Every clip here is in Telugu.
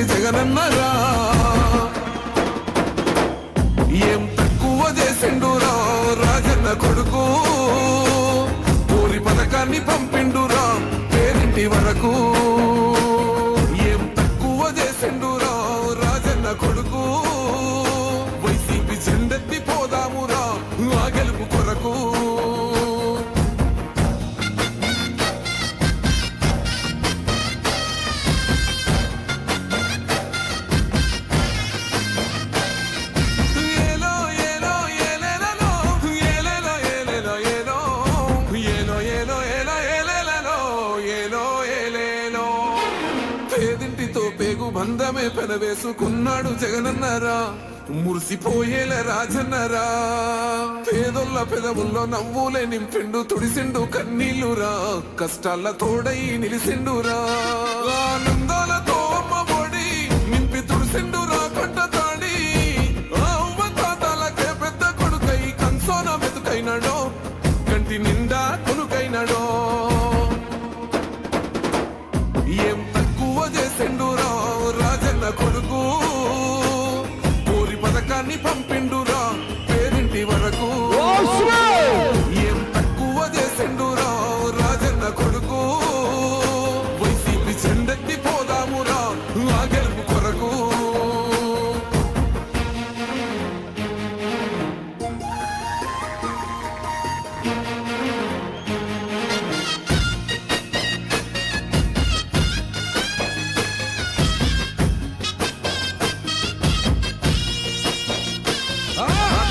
మార్చింది జగనన్నరా. ఏం తక్కువ చేసిండురా రాజన్న కొడుకు? ఊరి పథకాన్ని పంపిండురా పేరింటి వరకు. పేదింటితో పేగు బంధమే పెనవేసుకున్నాడు జగనన్నారా. మురిసిపోయేల రాజన్నరా. పేదొల్ల పెదవుల్లో నవ్వులే నింపిండు తుడిసిండు కన్నీళ్ళురా కష్టాల తోడై నిలిసిండురా.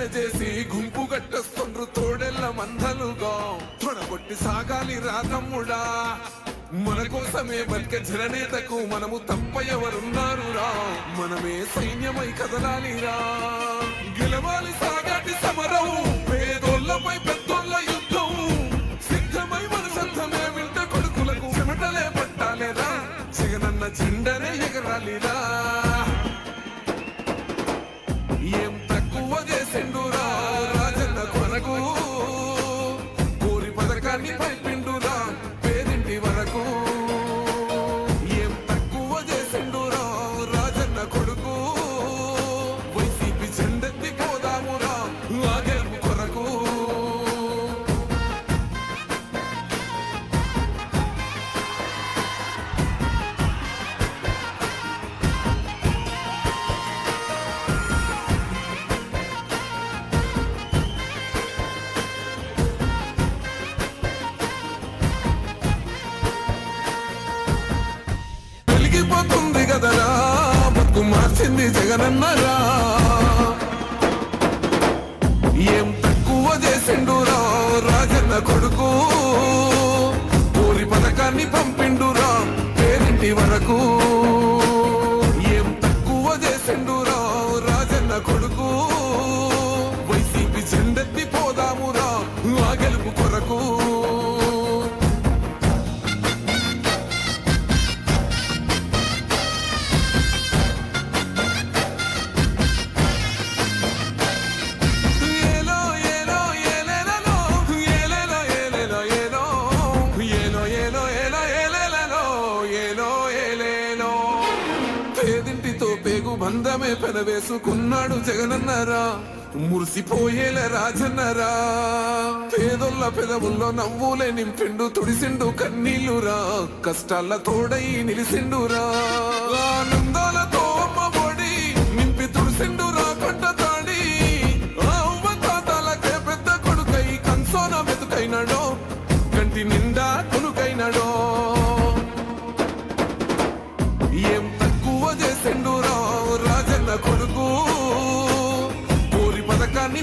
చేసి గుంపు గట్టొస్తుండ్రు తోడెల్ల మందలుగా. తొడగొట్టి సాగాలి రా తమ్ముడా. మన కోసమే బతిక జననేతకు మనము తప్ప ఎవరున్నారు రా మనమే సైన్యమై కదలాలి రా గెలవాలి సాగాటి సమరం పేదోళ్ళపై పెద్దోళ్ళ యుద్ధం. సిద్ధమై మన సద్ధమే వింట కొడుకులకు చెమటలే పట్టాలేరా. జగనన్న జెండనే ఎగరాలిరా. వెలిగిపోతుంది కదరా బతుకు మార్చింది జగనన్నరా. ఏం తక్కువ చేసిండురా రాజన్న కొడుకు. ఊరి పథకాన్ని పంపిండురా పేరింటి వరకు. పేదింటితో పేగు బంధమే పెనవేసుకున్నాడు జగనన్నరా. మురిసిపోయేల రాజన్నరా. పేదొల్ల పెదవుల్లో నవ్వులే నింపిండు తుడిసిండు కన్నీళ్ళురా కష్టాల తోడై నిలిసిండురా. కొడుకు. కోరి పథకాన్ని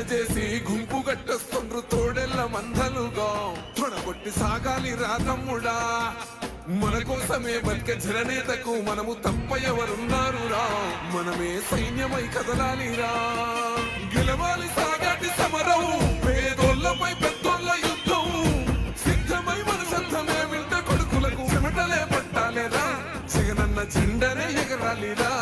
చేసి గుంపు గట్టొస్తుండ్రు తోడెల్ల మందలుగా. తొడగొట్టి సాగాలి రాతమ్ముడా మన కోసమే బతిక జననేతకు మనము తప్ప ఎవరున్నారు రా మనమే సైన్యమై కదలాలిరా. గెలవాలి సాగాటి సమరం పేదోళ్ళపై పెద్దోళ్ళ యుద్ధం. సిద్ధమై మన సద్ధమే వింట కొడుకులకు చెమటలే పట్టాలేరా. జగనన్న జెండనే ఎగరాలిరా.